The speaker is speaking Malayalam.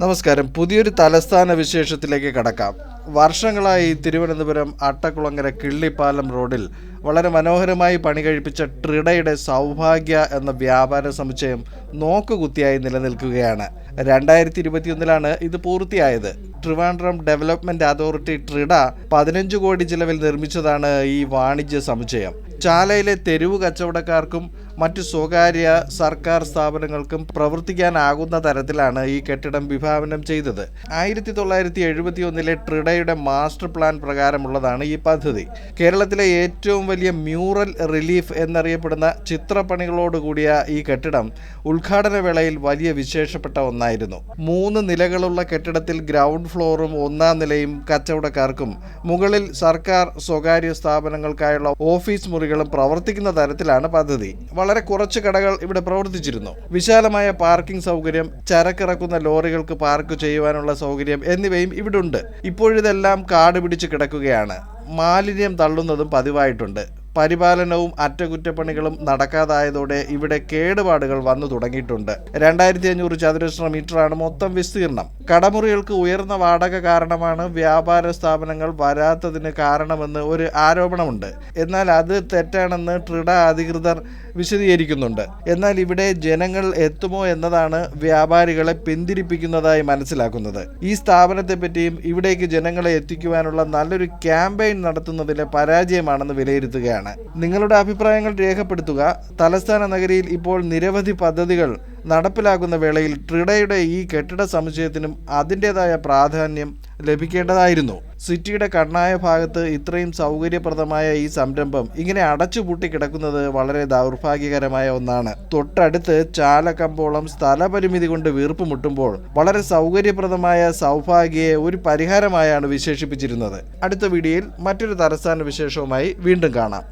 നമസ്കാരം. പുതിയൊരു തലസ്ഥാന വിശേഷത്തിലേക്ക് കടക്കാം. വർഷങ്ങളായി തിരുവനന്തപുരം അട്ടക്കുളങ്ങര കിള്ളിപ്പാലം റോഡിൽ വളരെ മനോഹരമായി പണി കഴിപ്പിച്ച ട്രിഡയുടെ സൗഭാഗ്യ എന്ന വ്യാപാര സമുച്ചയം നോക്കുകുത്തിയായി നിലനിൽക്കുകയാണ്. രണ്ടായിരത്തി ഇരുപത്തിയൊന്നിലാണ് ഇത് പൂർത്തിയായത്. ട്രിവാൻഡ്രം ഡെവലപ്മെന്റ് അതോറിറ്റി ട്രിഡ പതിനഞ്ച് കോടി ചിലവിൽ നിർമ്മിച്ചതാണ് ഈ വാണിജ്യ സമുച്ചയം. ചാലയിലെ തെരുവ് കച്ചവടക്കാർക്കും മറ്റു സ്വകാര്യ സർക്കാർ സ്ഥാപനങ്ങൾക്കും പ്രവർത്തിക്കാനാകുന്ന തരത്തിലാണ് ഈ കെട്ടിടം വിഭാവനം ചെയ്തത്. ആയിരത്തി തൊള്ളായിരത്തി എഴുപത്തി ഒന്നിലെ ട്രിഡയുടെ മാസ്റ്റർ പ്ലാൻ പ്രകാരമുള്ളതാണ് ഈ പദ്ധതി. കേരളത്തിലെ ഏറ്റവും വലിയ മ്യൂറൽ റിലീഫ് എന്നറിയപ്പെടുന്ന ചിത്രപ്പണികളോടുകൂടിയ ഈ കെട്ടിടം ഉദ്ഘാടന വേളയിൽ വലിയ വിശേഷപ്പെട്ട ഒന്നായിരുന്നു. മൂന്ന് നിലകളുള്ള കെട്ടിടത്തിൽ ഗ്രൗണ്ട് ഫ്ലോറും ഒന്നാം നിലയും കച്ചവടക്കാർക്കും മുകളിൽ സർക്കാർ സ്വകാര്യ സ്ഥാപനങ്ങൾക്കായുള്ള ഓഫീസ് മുറികളും പ്രവർത്തിക്കുന്ന തരത്തിലാണ് പദ്ധതി. വളരെ കുറച്ച് കടകൾ ഇവിടെ പ്രവർത്തിച്ചിരുന്നു. വിശാലമായ പാർക്കിംഗ് സൗകര്യം ചരക്കിറക്കുന്ന ലോറികൾക്ക് പാർക്ക് ചെയ്യുവാനുള്ള സൗകര്യം എന്നിവയും ഇവിടുണ്ട്. ഇപ്പോഴിതെല്ലാം കാട് പിടിച്ച് കിടക്കുകയാണ്. മാലിന്യം തള്ളുന്നതും പതിവായിട്ടുണ്ട്. പരിപാലനവും അറ്റകുറ്റപ്പണികളും നടക്കാതായതോടെ ഇവിടെ കേടുപാടുകൾ വന്നു തുടങ്ങിയിട്ടുണ്ട്. രണ്ടായിരത്തി അഞ്ഞൂറ് ചതുരശ്ര മീറ്ററാണ് മൊത്തം വിസ്തീർണം. കടമുറികൾക്ക് ഉയർന്ന വാടക കാരണമാണ് വ്യാപാര സ്ഥാപനങ്ങൾ വരാത്തതിന് കാരണമെന്ന് ഒരു ആരോപണമുണ്ട്. എന്നാൽ അത് തെറ്റാണെന്ന് ട്രിഡ അധികൃതർ വിശദീകരിക്കുന്നുണ്ട്. എന്നാൽ ഇവിടെ ജനങ്ങൾ എത്തുമോ എന്നതാണ് വ്യാപാരികളെ പിന്തിരിപ്പിക്കുന്നതായി മനസ്സിലാക്കുന്നത്. ഈ സ്ഥാപനത്തെ പറ്റിയും ഇവിടേക്ക് ജനങ്ങളെ എത്തിക്കുവാനുള്ള നല്ലൊരു ക്യാമ്പയിൻ നടത്തുന്നതിലെ പരാജയമാണെന്ന് വിലയിരുത്തുകയാണ്. നിങ്ങളുടെ അഭിപ്രായങ്ങൾ രേഖപ്പെടുത്തുക. തലസ്ഥാന നഗരിയിൽ ഇപ്പോൾ നിരവധി പദ്ധതികൾ നടപ്പിലാക്കുന്ന വേളയിൽ ട്രിഡയുടെ ഈ കെട്ടിട സമുച്ചയത്തിനും അതിന്റെതായ പ്രാധാന്യം ലഭിക്കേണ്ടതായിരുന്നു. സിറ്റിയുടെ കണ്ണായ ഭാഗത്ത് ഇത്രയും സൗകര്യപ്രദമായ ഈ സംരംഭം ഇങ്ങനെ അടച്ചുപൂട്ടി കിടക്കുന്നത് വളരെ ദൗർഭാഗ്യകരമായ ഒന്നാണ്. തൊട്ടടുത്ത് ചാലക്കമ്പോളം സ്ഥലപരിമിതി കൊണ്ട് വീർപ്പ് മുട്ടുമ്പോൾ വളരെ സൗകര്യപ്രദമായ സൗഭാഗ്യയെ ഒരു പരിഹാരമായാണ് വിശേഷിപ്പിച്ചിരുന്നത്. അടുത്ത വീഡിയോയിൽ മറ്റൊരു തലസ്ഥാന വിശേഷവുമായി വീണ്ടും കാണാം.